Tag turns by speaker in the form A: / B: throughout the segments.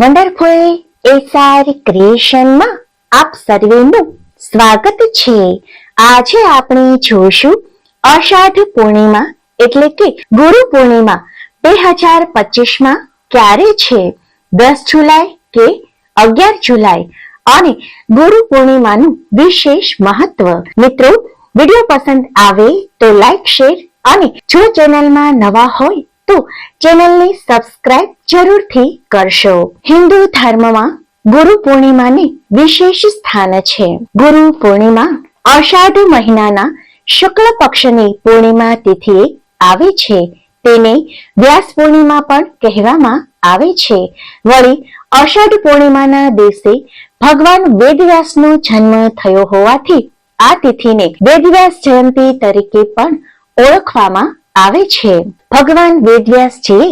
A: Wonderful SR ક્રિએશનમાં આપ સર્વેનું સ્વાગત છે. આજે આપણે જોઈશું અષાઢ પૂર્ણિમા એટલે કે ગુરુ પૂર્ણિમા બે હજાર પચીસમાં ક્યારે છે? દસ જુલાઈ કે અગિયાર જુલાઈ? અને ગુરુ પૂર્ણિમાનું વિશેષ મહત્વ? મિત્રો, વીડિયો પસંદ આવે તો લાઈક, શેર અને જો ચેનલમાં નવા હોય તો ચેનલને સબસ્ક્રાઇબ જરૂરથી કરશો. હિન્દુ ધર્મમાં ગુરુ પૂર્ણિમાને વિશેષ સ્થાન છે. ગુરુ પૂર્ણિમા અષાઢ મહિનાના શુક્લ પક્ષની પૂર્ણિમા તિથિએ આવે છે. તેને વ્યાસ પૂર્ણિમા પણ કહેવામાં આવે છે. વળી અષાઢ પૂર્ણિમાના દિવસે ભગવાન વેદવ્યાસનો જન્મ થયો હોવાથી આ તિથિને વેદવ્યાસ જયંતી તરીકે પણ ઓળખવામાં આવે છે. ભગવાન વેદવ્યાસજીએ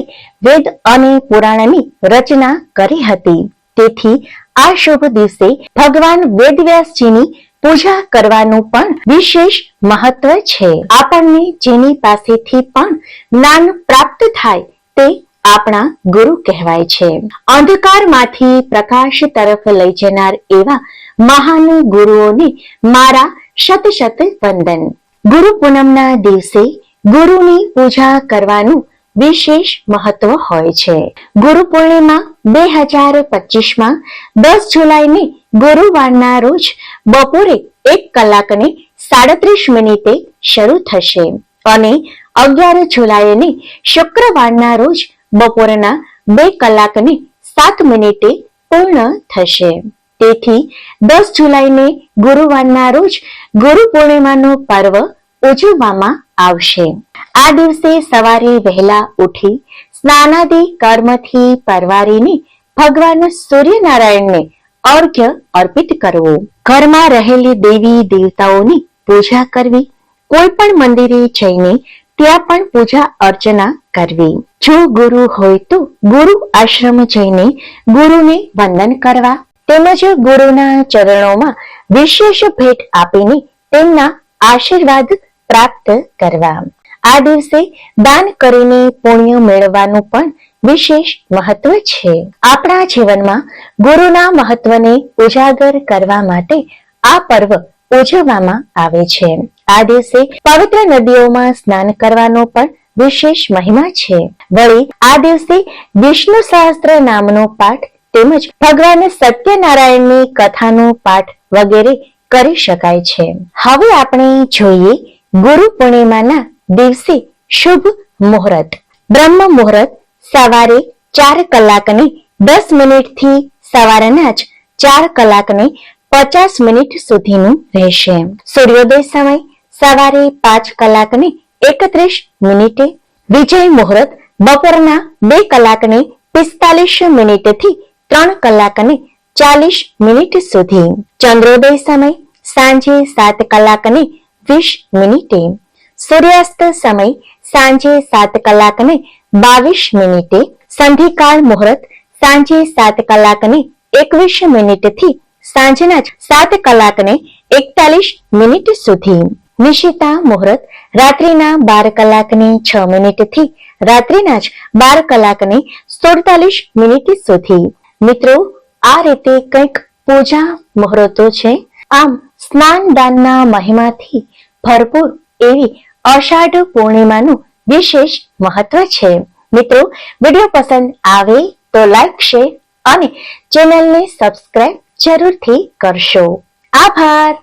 A: વેદ અને પુરાણની રચના કરી હતી. તેથી આ શુભ દિવસે ભગવાન વેદવ્યાસજીની પૂજા કરવાનું પણ વિશેષ મહત્વ છે. આપણને જેની પાસેથી પણ જ્ઞાન પ્રાપ્ત થાય તે આપણા ગુરુ કહેવાય છે. અંધકારમાંથી પ્રકાશ તરફ લઈ જનાર એવા મહાન ગુરુઓને મારા શત શત વંદન. ગુરુ પૂનમના દિવસે ગુરુની પૂજા કરવાનું વિશેષ મહત્વ હોય છે. ગુરુ પૂર્ણિમા બે હજાર પચીસમાં દસ જુલાઈને ગુરુવારના રોજ બપોરે એક કલાકને સાડત્રીસ મિનિટે શરૂ થશે અને અગિયાર જુલાઈને શુક્રવારના રોજ બપોરના બે કલાકને સાત મિનિટે પૂર્ણ થશે. તેથી દસ જુલાઈને ગુરુવારના રોજ ગુરુ પૂર્ણિમાનો પર્વ ઉજવવામાં આવશે. આ દિવસે સવારે વહેલા ઉઠી સ્નાનાદિ કર્મથી પરવારીને ભગવાન સૂર્યનારાયણને અર્ઘ્ય અર્પિત કરવો. ઘરમાં રહેલી દેવી દેવતાઓની પૂજા કરવી, કોઈ પણ મંદિરે જઈને ત્યાં પણ પૂજા અર્ચના કરવી. જો ગુરુ હોય તો ગુરુ આશ્રમ જઈને ગુરુને વંદન કરવા તેમજ ગુરુના ચરણોમાં વિશેષ ભેટ આપીને તેમના આશીર્વાદ પ્રાપ્ત કરવા. આ દિવસે દાન કરીને પુણ્ય મેળવવાનું પણ વિશેષ મહત્વ છે. આપણા જીવનમાં ગુરુના મહત્વને ઉજાગર કરવા માટે આ પર્વ ઉજવવામાં આવે છે. આ દિવસે પવિત્ર નદીઓમાં સ્નાન કરવાનો પણ વિશેષ મહિમા છે. વળી, આ દિવસે વિષ્ણુ સહસ્ત્ર નામનો પાઠ તેમજ ભગવાન સત્યનારાયણની કથાનો પાઠ વગેરે કરી શકાય છે. હવે આપણે જોઈએ ગુરુ પૂર્ણિમાના દિવસે શુભ મુહૂર્ત. બ્રહ્મ મુહૂર્ત સવારે ચાર કલાકને દસ મિનિટથી સવારના જ ચાર કલાકને પચાસ મિનિટ સુધીનું રહેશે. સૂર્યોદય સમય સવારે પાંચ કલાકને એકત્રીસ મિનિટે. વિજય મુહૂર્ત બપોરના બે કલાકને પિસ્તાલીસ મિનિટથી ત્રણ કલાકને ચાલીસ મિનિટ સુધી. ચંદ્રોદય સમય સાંજે સાત કલાકને વીસ મિનિટે સૂર્યાસ્ત સમય સાંજે સાત કલાકને બાવીસ મિનિટે સંધિકાળ મુહૂર્ત સાંજે સાત કલાકને એકવીસ મિનિટથી સાંજના સાત કલાકને એકતાલીસ મિનિટ સુધી. નિશિતા મુહૂર્ત રાત્રિના બાર કલાકને છ મિનિટથી રાત્રિના જ બાર કલાકને સુડતાલીસ મિનિટ સુધી. મિત્રો, આ રીતે કંઈક પૂજા મુહૂર્તો છે. આમ, સ્નાન દાનના મહિમાથી ભરપૂર એવી અષાઢ પૂર્ણિમાનું વિશેષ મહત્વ છે. મિત્રો, વીડિયો પસંદ આવે તો લાઈક, શેર અને ચેનલને સબસ્ક્રાઇબ જરૂરથી કરશો. આભાર!